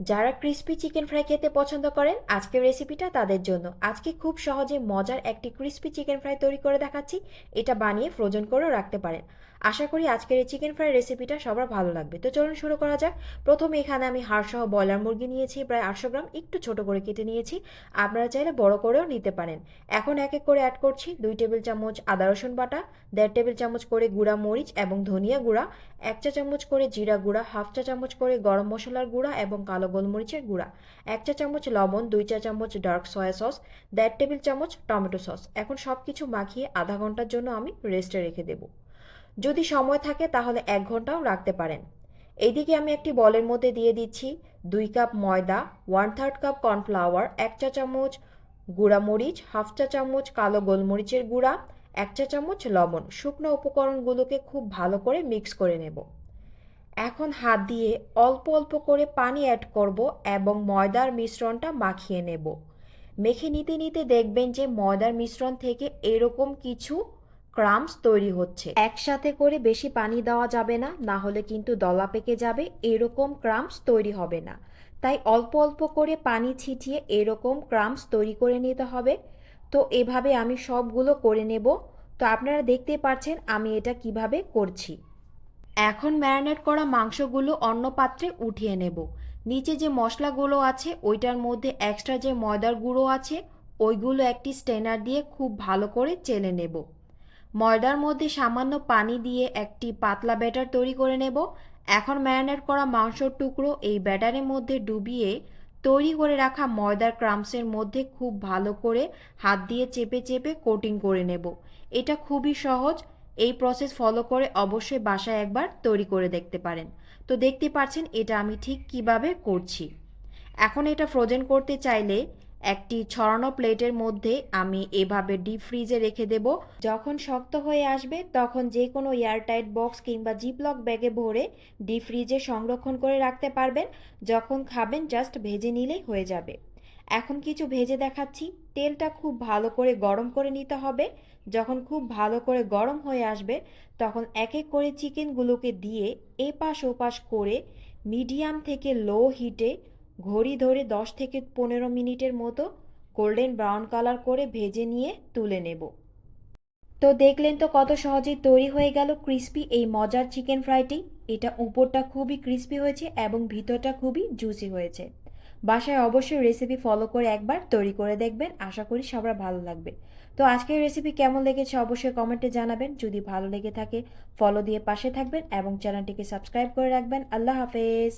যারা crispy chicken fry খেতে পছন্দ করেন, আজকের রেসিপিটা তাদের জন্য। আজকে খুব সহজে মজার একটি ক্রিস্পি চিকেন ফ্রাই তৈরি করে দেখাচ্ছি। এটা বানিয়ে ফ্রোজন করেও রাখতে পারেন। আশা করি আজকের এই চিকেন ফ্রাই রেসিপিটা সবার ভালো লাগবে। তো চলুন শুরু করা যাক। প্রথমে এখানে আমি হাড়সহ ব্রয়লার মুরগি নিয়েছি, প্রায় আটশো গ্রাম। একটু ছোট করে কেটে নিয়েছি। আপনারা চাইলে বড় করেও নিতে পারেন। এখন এক এক করে অ্যাড করছি। দুই টেবিল চামচ আদা রসুন বাটা, দেড় টেবিল চামচ করে গুঁড়া মরিচ এবং ধনিয়া গুঁড়া, এক চা চামচ করে জিরা গুঁড়া, হাফ চা চামচ করে গরম মশলার গুঁড়া এবং কালো গোলমরিচের গুঁড়া, এক চা চামচ লবণ, দুই চা চামচ ডার্ক সয়া সস, দেড় টেবিল চামচ টমেটো সস। এখন সব কিছু মাখিয়ে আধা ঘণ্টার জন্য আমি রেস্টে রেখে দেব। যদি সময় থাকে তাহলে এক ঘন্টাও রাখতে পারেন। এইদিকে আমি একটি বলের মধ্যে দিয়ে দিচ্ছি। দুই কাপ ময়দা ওয়ান থার্ড কাপ কর্নফ্লাওয়ার এক চা চামচ গুঁড়া মরিচ হাফ চা চামচ কালো গোলমরিচের গুঁড়া, এক চা চামচ লবণ। শুকনো উপকরণগুলোকে খুব ভালো করে মিক্স করে নেব। এখন হাত দিয়ে অল্প অল্প করে পানি অ্যাড করব এবং ময়দার মিশ্রণটা মাখিয়ে নেব। মেখে নিতে নিতে দেখবেন যে ময়দার মিশ্রণ থেকে এরকম কিছু ক্রামস তৈরি হচ্ছে। একসাথে করে বেশি পানি দেওয়া যাবে না না হলে কিন্তু দলা পেকে যাবে, এরকম ক্রামস তৈরি হবে না। তাই অল্প অল্প করে পানি ছিটিয়ে এরকম ক্রামস তৈরি করে নিতে হবে। তো এভাবে আমি সবগুলো করে নেব। তো আপনারা দেখতে পাচ্ছেন আমি এটা কীভাবে করছি। এখন ম্যারিনেট করা মাংসগুলো অন্য পাত্রে উঠিয়ে নেব। নিচে যে মশলাগুলো আছে, ওইটার মধ্যে এক্সট্রা যে ময়দার গুঁড়ো আছে, ওইগুলো একটি স্টেনার দিয়ে খুব ভালো করে চেলে নেব। ময়দার মধ্যে সামান্য পানি দিয়ে একটি পাতলা ব্যাটার তৈরি করে নেব। এখন ম্যারিনেট করা মাংসর টুকরো এই ব্যাটারের মধ্যে ডুবিয়ে তৈরি করে রাখা ময়দার ক্রামসের মধ্যে খুব ভালো করে হাত দিয়ে চেপে চেপে কোটিং করে নেব। এটা খুবই সহজ। এই প্রসেস ফলো করে অবশ্যই বাসায় একবার তৈরি করে দেখতে পারেন। তো দেখতে পাচ্ছেন এটা আমি ঠিক কীভাবে করছি। এখন এটা ফ্রোজেন করতে চাইলে একটি ছড়ানো প্লেটের মধ্যে আমি এভাবে ডিপ ফ্রিজে রেখে দেব। যখন শক্ত হয়ে আসবে, তখন যে কোনো এয়ারটাইট বক্স কিংবা জিপলক ব্যাগে ভরে ডিপ ফ্রিজে সংরক্ষণ করে রাখতে পারবেন। যখন খাবেন, জাস্ট ভেজে নিলেই হয়ে যাবে। এখন কিছু ভেজে দেখাচ্ছি। তেলটা খুব ভালো করে গরম করে নিতে হবে। যখন খুব ভালো করে গরম হয়ে আসবে, তখন এক এক করে চিকেনগুলোকে দিয়ে এপাশ ওপাশ করে মিডিয়াম থেকে লো হিটে ঘড়ি ধরে দশ থেকে পনেরো মিনিটের মতো গোল্ডেন ব্রাউন কালার করে ভেজে নিয়ে তুলে নেব। তো দেখলেন তো কত সহজেই তৈরি হয়ে গেল ক্রিস্পি এই মজার চিকেন ফ্রাইটি। এটা উপরটা খুবই ক্রিস্পি হয়েছে এবং ভিতরটা খুবই জুসি হয়েছে। বাসায় অবশ্যই রেসিপি ফলো করে একবার তৈরি করে দেখবেন। আশা করি সবার ভালো লাগবে। তো আজকের রেসিপি কেমন লেগেছে অবশ্যই কমেন্টে জানাবেন। যদি ভালো লেগে থাকে ফলো দিয়ে পাশে থাকবেন এবং চ্যানেলটিকে সাবস্ক্রাইব করে রাখবেন। আল্লাহ হাফেজ।